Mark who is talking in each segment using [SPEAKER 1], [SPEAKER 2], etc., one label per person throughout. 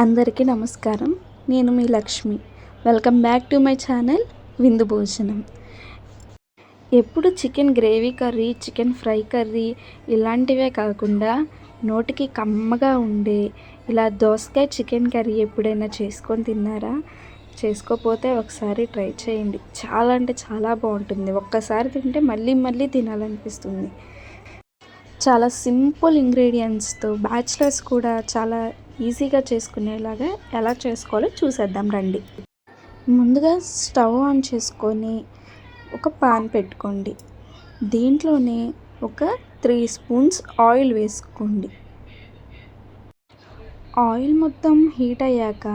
[SPEAKER 1] అందరికీ నమస్కారం. నేను మీ Lakshmi. Welcome back to my channel విందు భోజనం. ఎప్పుడు chicken gravy curry chicken fry curry ఇలాంటివే కాకుండా నోటికి కమ్మగా ఉండే ఇలా దోసకాయ చికెన్ కర్రీ ఎప్పుడైనా చేసుకొని తిన్నారా? చేసుకోపోతే ఒకసారి ట్రై చేయండి. చాలా అంటే చాలా బాగుంటుంది. ఒక్కసారి తింటే మళ్ళీ మళ్ళీ తినాలనిపిస్తుంది. చాలా సింపుల్ ఇంగ్రీడియంట్స్తో బ్యాచిలర్స్ కూడా చాలా ఈజీగా చేసుకునేలాగా ఎలా చేసుకోవాలో చూసేద్దాం రండి. ముందుగా స్టవ్ ఆన్ చేసుకొని ఒక పాన్ పెట్టుకోండి. దీంట్లోనే ఒక త్రీ స్పూన్స్ ఆయిల్ వేసుకోండి. ఆయిల్ మొత్తం హీట్ అయ్యాక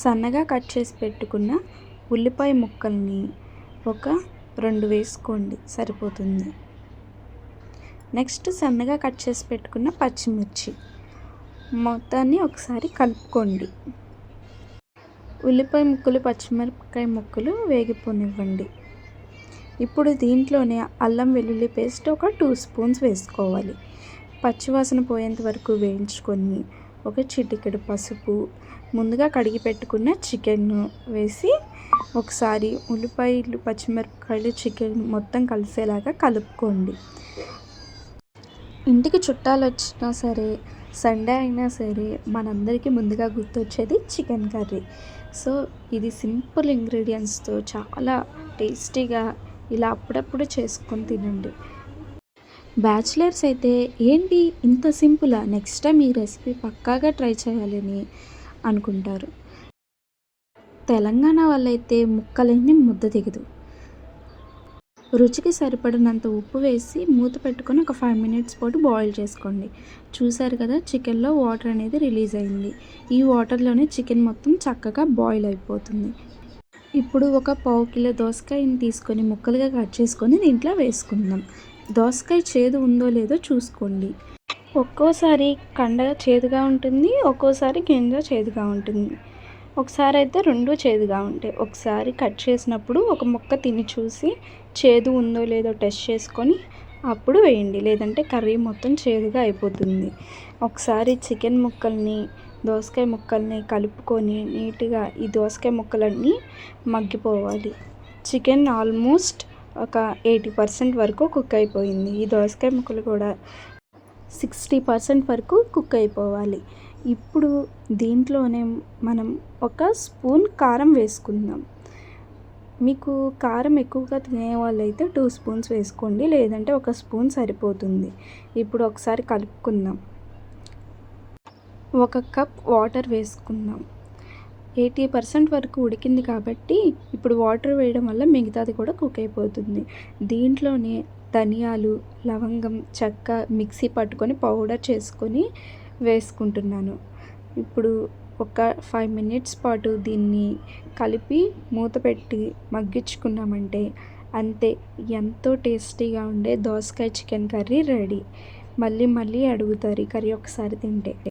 [SPEAKER 1] సన్నగా కట్ చేసి పెట్టుకున్న ఉల్లిపాయ ముక్కల్ని ఒక రెండు వేసుకోండి సరిపోతుంది. నెక్స్ట్ సన్నగా కట్ చేసి పెట్టుకున్న పచ్చిమిర్చి. మొత్తాన్ని ఒకసారి కలుపుకోండి. ఉల్లిపాయ ముక్కలు పచ్చిమిరపకాయ ముక్కలు వేగిపోనివ్వండి. ఇప్పుడు దీంట్లోనే అల్లం వెల్లుల్లి పేస్ట్ ఒక టూ స్పూన్స్ వేసుకోవాలి. పచ్చివాసన పోయేంత వరకు వేయించుకొని ఒక చిటికెడు పసుపు ముందుగా కడిగి పెట్టుకున్న చికెన్ వేసి ఒకసారి ఉల్లిపాయలు పచ్చిమిరపకాయలు చికెన్ మొత్తం కలిసేలాగా కలుపుకోండి. ఇంటికి చుట్టాలు వచ్చినా సరే సండే అయినా సరే మనందరికీ ముందుగా గుర్తొచ్చేది చికెన్ కర్రీ. సో ఇది సింపుల్ ఇంగ్రీడియంట్స్తో చాలా టేస్టీగా ఇలా అప్పుడప్పుడు చేసుకొని తినండి. బ్యాచిలర్స్ అయితే ఏంటి ఇంత సింపులా? నెక్స్ట్ టైం ఈ రెసిపీ పక్కాగా ట్రై చేయాలని అనుకుంటారు. తెలంగాణ వాళ్ళైతే ముక్కలన్నీ ముద్ద దిగదు రుచికి సరిపడినంత ఉప్పు వేసి మూత పెట్టుకొని ఒక ఫైవ్ మినిట్స్ పాటు బాయిల్ చేసుకోండి. చూసారు కదా చికెన్లో వాటర్ అనేది రిలీజ్ అయింది. ఈ వాటర్లోనే చికెన్ మొత్తం చక్కగా బాయిల్ అయిపోతుంది. ఇప్పుడు ఒక పావు కిలో దోసకాయని తీసుకొని ముక్కలుగా కట్ చేసుకొని దీంట్లో వేసుకుందాం. దోసకాయ చేదు ఉందో లేదో చూసుకోండి. ఒక్కోసారి కండ చేదుగా ఉంటుంది ఒక్కోసారి గింజ చేదుగా ఉంటుంది. ఒకసారి అయితే రెండు చేదుగా ఉంటాయి ఒకసారి కట్ చేసినప్పుడు ఒక ముక్క తిని చూసి చేదు ఉందో లేదో టెస్ట్ చేసుకొని అప్పుడు వేయండి. లేదంటే కర్రీ మొత్తం చేదుగా అయిపోతుంది. ఒకసారి చికెన్ ముక్కల్ని దోసకాయ ముక్కల్ని కలుపుకొని నీట్గా ఈ దోసకాయ ముక్కలన్నీ మగ్గిపోవాలి. చికెన్ ఆల్మోస్ట్ ఒక ఎయిటీ పర్సెంట్ వరకు కుక్ అయిపోయింది. ఈ దోసకాయ ముక్కలు కూడా సిక్స్టీ పర్సెంట్ వరకు కుక్ అయిపోవాలి. ఇప్పుడు దీంట్లోనే మనం ఒక స్పూన్ కారం వేసుకుందాం. మీకు కారం ఎక్కువగా తినే వాళ్ళైతే టూ స్పూన్స్ వేసుకోండి లేదంటే ఒక స్పూన్ సరిపోతుంది. ఇప్పుడు ఒకసారి కలుపుకుందాం. ఒక కప్ వాటర్ వేసుకుందాం. ఎయిటీ పర్సెంట్ వరకు ఉడికింది కాబట్టి ఇప్పుడు వాటర్ వేయడం వల్ల మిగతాది కూడా కుక్ అయిపోతుంది. దీంట్లోనే ధనియాలు లవంగం చెక్క మిక్సీ పట్టుకొని పౌడర్ చేసుకొని వేసుకుంటున్నాను. ఇప్పుడు ఒక ఫైవ్ మినిట్స్ పాటు దీన్ని కలిపి మూత పెట్టి మగ్గించుకున్నామంటే అంతే ఎంతో టేస్టీగా ఉండే దోసకాయ చికెన్ కర్రీ రెడీ. మళ్ళీ మళ్ళీ అడుగుతారు ఈ కర్రీ ఒకసారి తింటే.